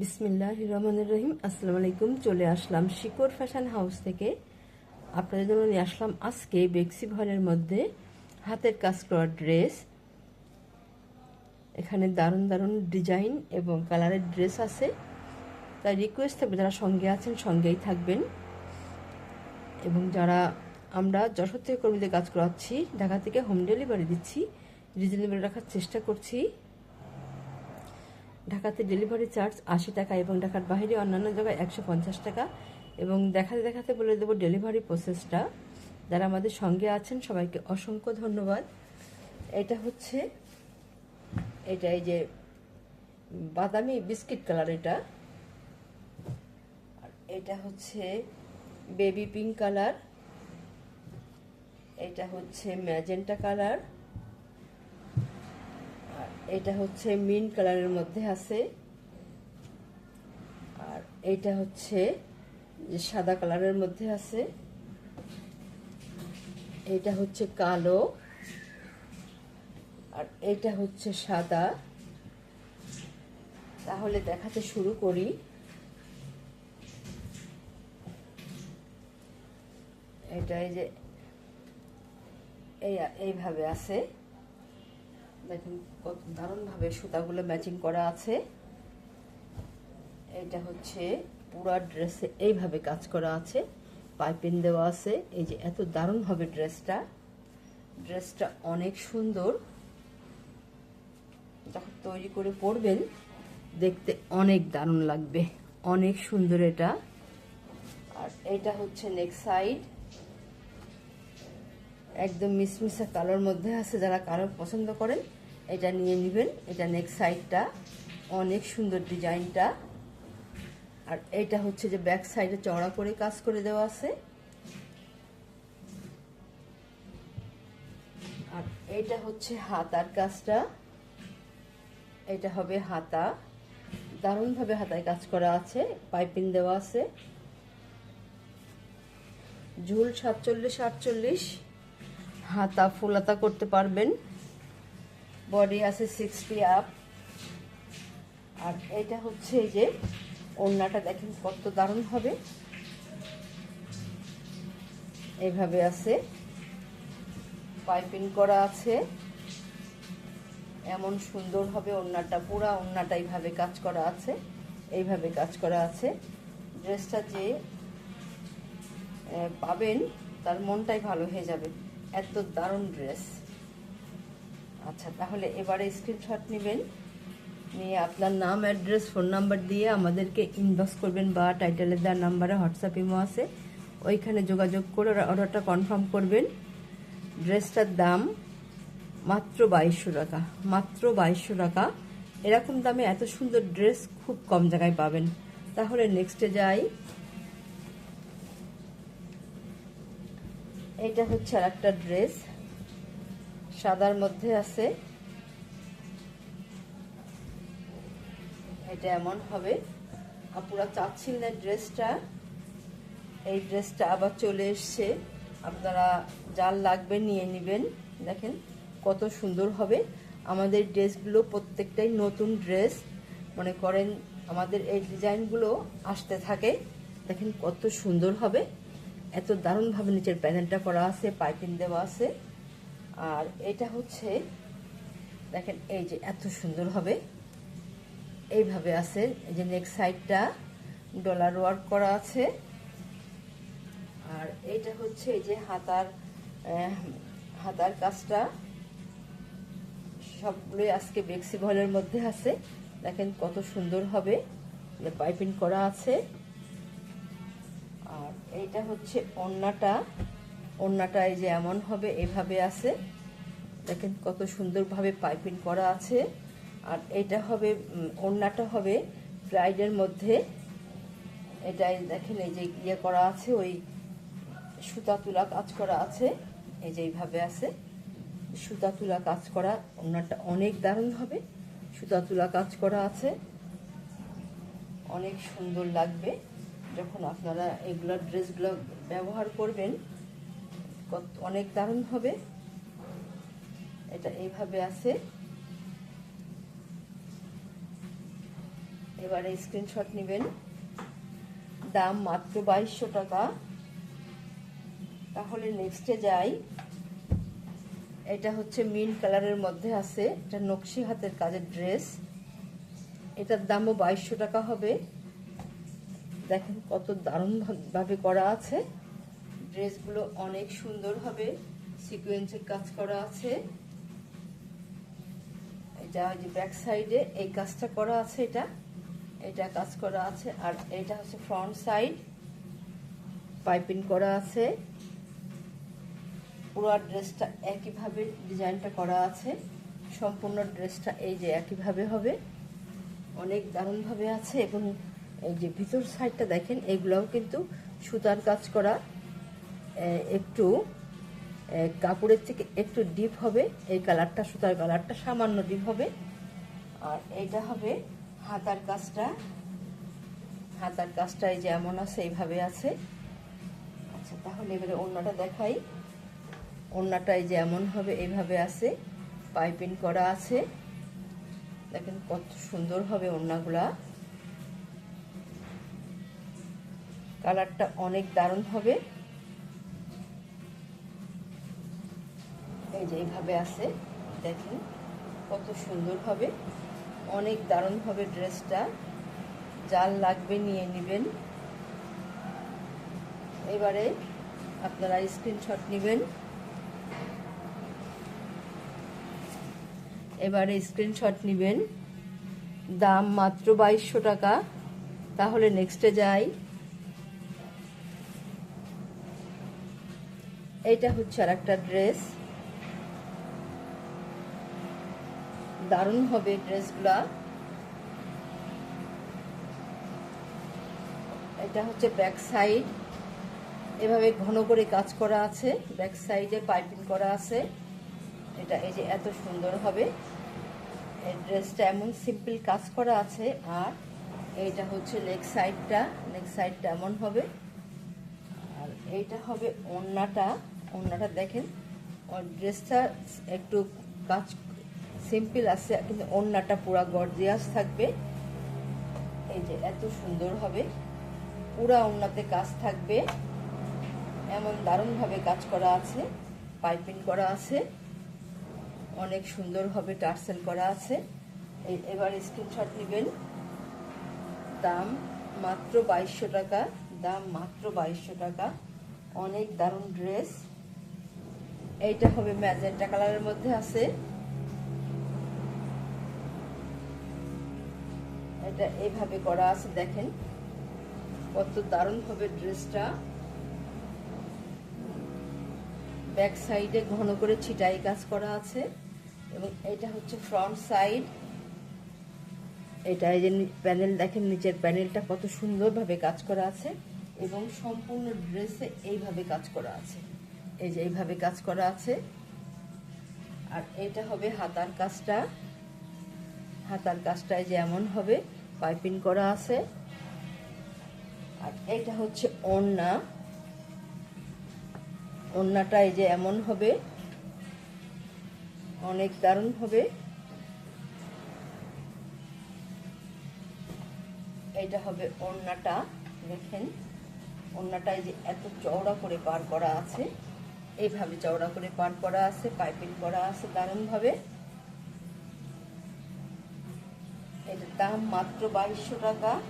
বিসমিল্লাহ রহমান রহিম আসসালামু আলাইকুম। চলে আসলাম শিকর ফ্যাশন হাউস থেকে। আপনাদের জন্য নিয়ে আসলাম আজকে বেক্সি ভয়ের মধ্যে হাতের কাজ করা ড্রেস। এখানে দারুণ দারুণ ডিজাইন এবং কালারের ড্রেস আছে। তাই রিকোয়েস্ট থাকবে যারা সঙ্গে আছেন, সঙ্গেই থাকবেন। এবং যারা আমরা যশোর থেকে কর্মীদের কাজ করাচ্ছি, ঢাকা থেকে হোম ডেলিভারি দিচ্ছি রিজনেবল রাখার চেষ্টা করছি। ঢাকাতে ডেলিভারি চার্জ আশি টাকা এবং ঢাকার বাইরে অন্যান্য জায়গায় একশো পঞ্চাশ টাকা। এবং দেখাতে দেখাতে বলে দেবো ডেলিভারি প্রসেসটা। যারা আমাদের সঙ্গে আছেন, সবাইকে অসংখ্য ধন্যবাদ। এটা হচ্ছে, এটা এই যে বাদামি বিস্কিট কালার এটা। আর এটা হচ্ছে বেবি পিঙ্ক কালার। এটা হচ্ছে ম্যাজেন্টা কালার। এটা হচ্ছে মিন কালারের মধ্যে আছে। আর এইটা হচ্ছে যে সাদা কালারের মধ্যে আছে। এটা হচ্ছে কালো। আর এটা হচ্ছে সাদা। তাহলে দেখাতে শুরু করি। এটা এই যে, এই, এইভাবে আছে। দেখুন, কত দারুণভাবে সুতাগুলো ম্যাচিং করা আছে। এটা হচ্ছে পুরা ড্রেসে এইভাবে কাজ করা আছে। পাইপিং দেওয়া আছে। এই যে এত দারুণ হবে ড্রেসটা ড্রেসটা অনেক সুন্দর। যখন তৈরি করে পরবেন, দেখতে অনেক দারুণ লাগবে। অনেক সুন্দর এটা। আর এটা হচ্ছে নেক্সট সাইড একদম মিসমিসা কালোর মধ্যে আছে, যারা কালো পছন্দ করেন, এটা নিয়ে নেবেন। এটা নেক্সট সাইডটা অনেক সুন্দর ডিজাইনটা। আর এটা হচ্ছে যে ব্যাক সাইডে চড়া করে কাজ করে দেওয়া আছে। আর এটা হচ্ছে হাতার কাজটা। এটা হবে হাতা। দারুণভাবে হাতায় কাজ করা আছে পাইপিং দেওয়া আছে। ঝুল সাতচল্লিশ আটচল্লিশ। হাতা ফুলাতা করতে পারবেন। বডি আছে সিক্সটি আপ আর এটা হচ্ছে এই যে ওড়নাটা দেখেন কত দারুণ হবে। এইভাবে আছে। পাইপিং করা আছে। এমন সুন্দর হবে ওড়নাটা, পুরা ওড়নাটা এইভাবে কাজ করা আছে। এইভাবে কাজ করা আছে। ড্রেসটা যে পাবেন, তার মনটাই ভালো হয়ে যাবে। এত দারুণ ড্রেস আচ্ছা তাহলে এবারে স্ক্রিনশট নেবেন। নিয়ে আপনার নাম অ্যাড্রেস ফোন নাম্বার দিয়ে আমাদেরকে ইনবক্স করবেন বা টাইটেলের দেওয়ার নাম্বারে হোয়াটসঅ্যাপ ইমো আছে। ওইখানে যোগাযোগ করে অর্ডারটা কনফার্ম করবেন। ড্রেসটার দাম মাত্র বাইশশো টাকা, মাত্র বাইশশো টাকা। এরকম দামে এত সুন্দর ড্রেস খুব কম জায়গায় পাবেন। তাহলে নেক্সটে যাই। এটা হচ্ছে আর একটা ড্রেস। সাদার মধ্যে আছে। এটা এমন হবে। আপুরা চাচ্ছিলেন ড্রেসটা। এই ড্রেসটা আবার চলে এসছে। আপনারা যার লাগবে নিয়ে নেবেন। দেখেন কত সুন্দর হবে। আমাদের ড্রেসগুলো প্রত্যেকটাই নতুন ড্রেস। মনে করেন আমাদের এই ডিজাইনগুলো আসতে থাকে। দেখেন কত সুন্দর হবে। এত দারুণভাবে নিচের প্যানেলটা করা আছে, পাইপিং দেওয়া আছে। আর এটা হচ্ছে, দেখেন এই যে এত সুন্দর হবে। এইভাবে আছে, এই যে নেক্সট সাইডটা ডলার ওয়ার্ক করা আছে। আর এইটা হচ্ছে এই যে হাতার হাতার কাজটা। সবগুলোই আজকে বেক্সি ভলের মধ্যে আছে। দেখেন কত সুন্দর হবে। পাইপিং করা আছে। এইটা হচ্ছে ওন্নাটা ওন্নাটা এই যে এমন হবে, এভাবে আছে। দেখেন কত সুন্দরভাবে পাইপিং করা আছে। আর এটা হবে ওন্নাটা হবে ব্রাইডের মধ্যে। এটাই দেখেন, এই যে ইয়ে করা আছে, ওই সুতা তুলা কাজ করা আছে। এই যে এইভাবে আছে। সুতা তুলা কাজ করা ওনারটা অনেক দারুণ হবে। সুতা তুলা কাজ করা আছে। অনেক সুন্দর লাগবে। যখন আপনারা এগুলো ড্রেসগুলো ব্যবহার করবেন, কত অনেক দারুণ হবে। এটা এইভাবে আছে। এবারে স্ক্রিনশট নেবেন। দাম মাত্র বাইশশো টাকা। তাহলে নেক্সটে যাই। এটা হচ্ছে মিন কালারের মধ্যে আছে। এটা নকশি হাতের কাজের ড্রেস। এটার দামও বাইশশো টাকা হবে। দেখেন কত দারুণ ভাবে করা আছে। ড্রেসগুলো অনেক সুন্দর হবে। সিকোয়েন্সের কাজ করা আছে। এটা যে ব্যাক সাইডে এই কাজটা করা আছে এটা। এটা কাজ করা আছে আর এটা হচ্ছে ফ্রন্ট সাইড পাইপিং করা আছে। পুরো ড্রেসটা একইভাবে ডিজাইনটা করা আছে। সম্পূর্ণ ড্রেসটা এই যে একইভাবে হবে। অনেক দারুণভাবে আছে এবং এই যে ভিতর সাইডটা দেখেন, এগুলোও কিন্তু সুতার কাজ করা একটু কাপড়ের থেকে একটু ডিপ হবে, এই কালারটা সুতার কালারটা সামান্য ডিপ হবে। আর এইটা হবে হাতার কাজটা। হাতার কাজটা এই যেমন আছে, এইভাবে আছে। আচ্ছা তাহলে এবারে অন্যটা দেখাই। অন্যটাই যেমন হবে, এইভাবে আছে। পাইপিং করা আছে। দেখেন কত সুন্দর হবে ওড়নাগুলা। কালারটা অনেক দারুণ হবে। এই যে এইভাবে আছে, দেখেন কত সুন্দর হবে। অনেক দারুণ হবে ড্রেসটা। জাল লাগবে নিয়ে নেবেন। এবারে আপনারা স্ক্রিনশট নেবেন। এবারে স্ক্রিনশট নেবেন। দাম মাত্র বাইশশো টাকা। তাহলে নেক্সটে যাই। এইটা হচ্ছে আর একটা ড্রেস। দারুণ হবে ড্রেসগুলা। এটা হচ্ছে ব্যাক সাইড। এভাবে ঘন করে কাজ করা আছে। ব্যাক সাইডে পাইপিং করা আছে। এটা এই যে এত সুন্দর হবে। এই ড্রেসটা এমন সিম্পল কাজ করা আছে। আর এইটা হচ্ছে লেগ সাইডটা। লেগ সাইডটা এমন হবে। আর এইটা হবে ওড়নাটা ওড়নাটা দেখেন ড্রেসটা একটু কাজ সিম্পল আছে, কিন্তু ওড়নাটা পুরো গর্জিয়াস থাকবে। এই যে এত সুন্দর হবে। পুরা ওড়নাতে কাজ থাকবে। এমন দারুণভাবে কাজ করা আছে, পাইপিং করা আছে। অনেক সুন্দরভাবে টার্সেল করা আছে। এবার স্ক্রিনশট নেবেন। দাম মাত্র বাইশশো টাকা, দাম মাত্র বাইশশো টাকা। অনেক দারুণ ড্রেস। এইটা হবে ম্যাজেন্টা কালারের মধ্যে আছে। এটা এইভাবে করা আছে, দেখেন। কত দারুণ হবে ড্রেসটা। ব্যাক সাইডে ঘন করে ছিটাই কাজ করা আছে এবং এটা হচ্ছে ফ্রন্ট সাইড। এটা এই যে প্যানেল, দেখেন নিচের প্যানেলটা কত সুন্দরভাবে কাজ করা আছে এবং সম্পূর্ণ ড্রেসে এইভাবে কাজ করা আছে। এই যে এইভাবে কাজ করা আছে। আর এটা হবে হাতার কাজটা। হাতার কাজটায় যেমন হবে, পাইপিং করা আছে। আর এটা হচ্ছে ওড়না। ওড়নাটা এই যে এমন হবে, অনেক দারুণ হবে। এটা হবে ওড়নাটা, দেখেন। ওড়নাটায় যে এত চওড়া করে পার করা আছে। এইভাবে চওড়া করে পান করা আছে, পাইপিং করা আছে দারুণভাবে। এটার দাম মাত্র বাইশশো টাকা।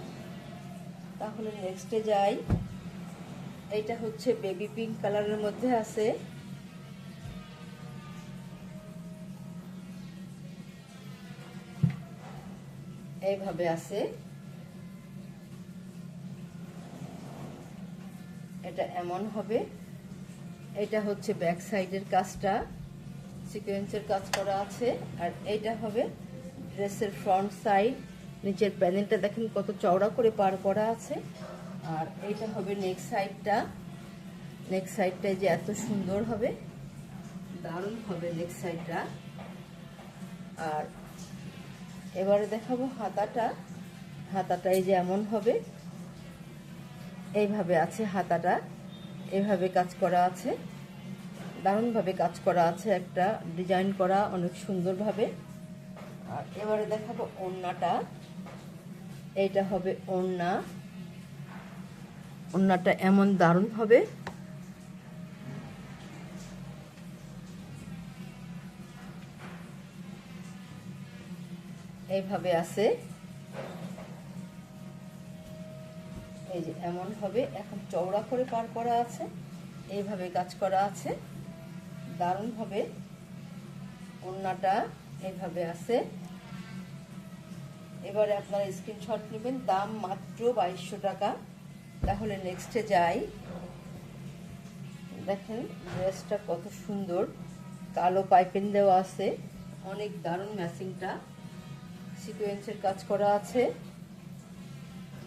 তাহলে নেক্সটে যাই। এইটা হচ্ছে বেবি পিঙ্ক কালারের মধ্যে আছে। এইভাবে আছে। এটা এমন হবে। এটা হচ্ছে ব্যাক সাইডের কাজটা। সিকোয়েন্সের কাজ করা আছে। আর এইটা হবে ড্রেসের ফ্রন্ট সাইড। নিচের প্যানেলটা দেখেন কত চওড়া করে পার করা আছে। আর এইটা হবে নেক সাইডটা। নেক সাইডটা যে এত সুন্দর হবে, দারুণ হবে নেক সাইডটা। আর এবারে দেখাবো হাতাটা। হাতাটা এই যে এমন হবে, এইভাবে আছে হাতাটা। এভাবে কাজ করা আছে। দারুণভাবে কাজ করা আছে একটা। ডিজাইন করা অনেক সুন্দরভাবে। আর এবারে দেখাবো ওড়নাটা। এইটা হবে ওড়না। ওড়নাটা এমন দারুণ হবে এইভাবে আছে। এই যে এমন হবে, এখন চওড়া করে পার করা আছে, এইভাবে কাজ করা আছে। দারুণ হবে। ওড়নাটা এইভাবে আছে। এবারে আপনারা স্ক্রিনশট নেবেন, দাম মাত্র বাইশশো টাকা। তাহলে নেক্সটে যাই। দেখেন ড্রেসটা কত সুন্দর। কালো পাইপিং দেওয়া আছে। অনেক দারুণ ম্যাচিংটা সিকোয়েন্সের কাজ করা আছে।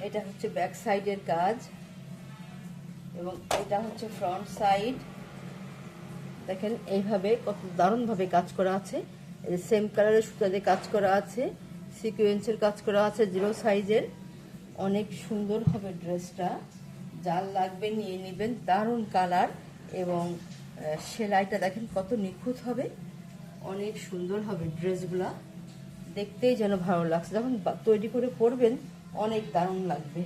এটা হচ্ছে ব্যাক সাইডের কাজ এবং এটা হচ্ছে ফ্রন্ট সাইড। দেখেন, এইভাবে কত দারুণভাবে কাজ করা আছে। সেম কালারের সুতা দিয়ে কাজ করা আছে, সিকোয়েন্সের কাজ করা আছে, জিরো সাইজের। অনেক সুন্দর হবে ড্রেসটা। যার লাগবে নিয়ে নেবেন, দারুণ কালার এবং সেলাইটা দেখেন কত নিখুঁত হবে। অনেক সুন্দর হবে ড্রেসগুলা। দেখতেই যেন ভালো লাগছে। যখন তৈরি করে পরবেন অনেক দারুণ লাগবে।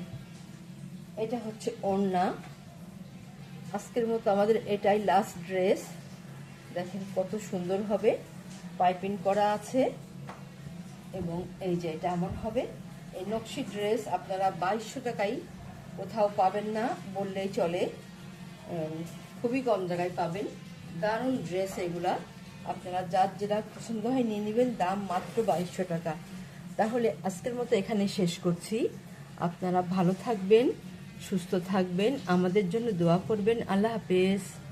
এটা হচ্ছে ওড়না। আজকের মতো আমাদের এটাই লাস্ট ড্রেস দেখেন কত সুন্দর হবে। পাইপিং করা আছে। এবং এই যে এটা এমন হবে। এই নকশি ড্রেস আপনারা বাইশশো টাকাই কোথাও পাবেন না বললেই চলে। খুবই কম জায়গায় পাবেন। দারুণ ড্রেস এগুলা। আপনারা যার যেটা পছন্দ হয় নিয়ে নেবেন। দাম মাত্র বাইশশো টাকা। তাহলে আজকের মতো এখানে শেষ করছি। আপনারা ভালো থাকবেন, সুস্থ থাকবেন, আমাদের জন্য দোয়া করবেন। আল্লাহ হাফেজ।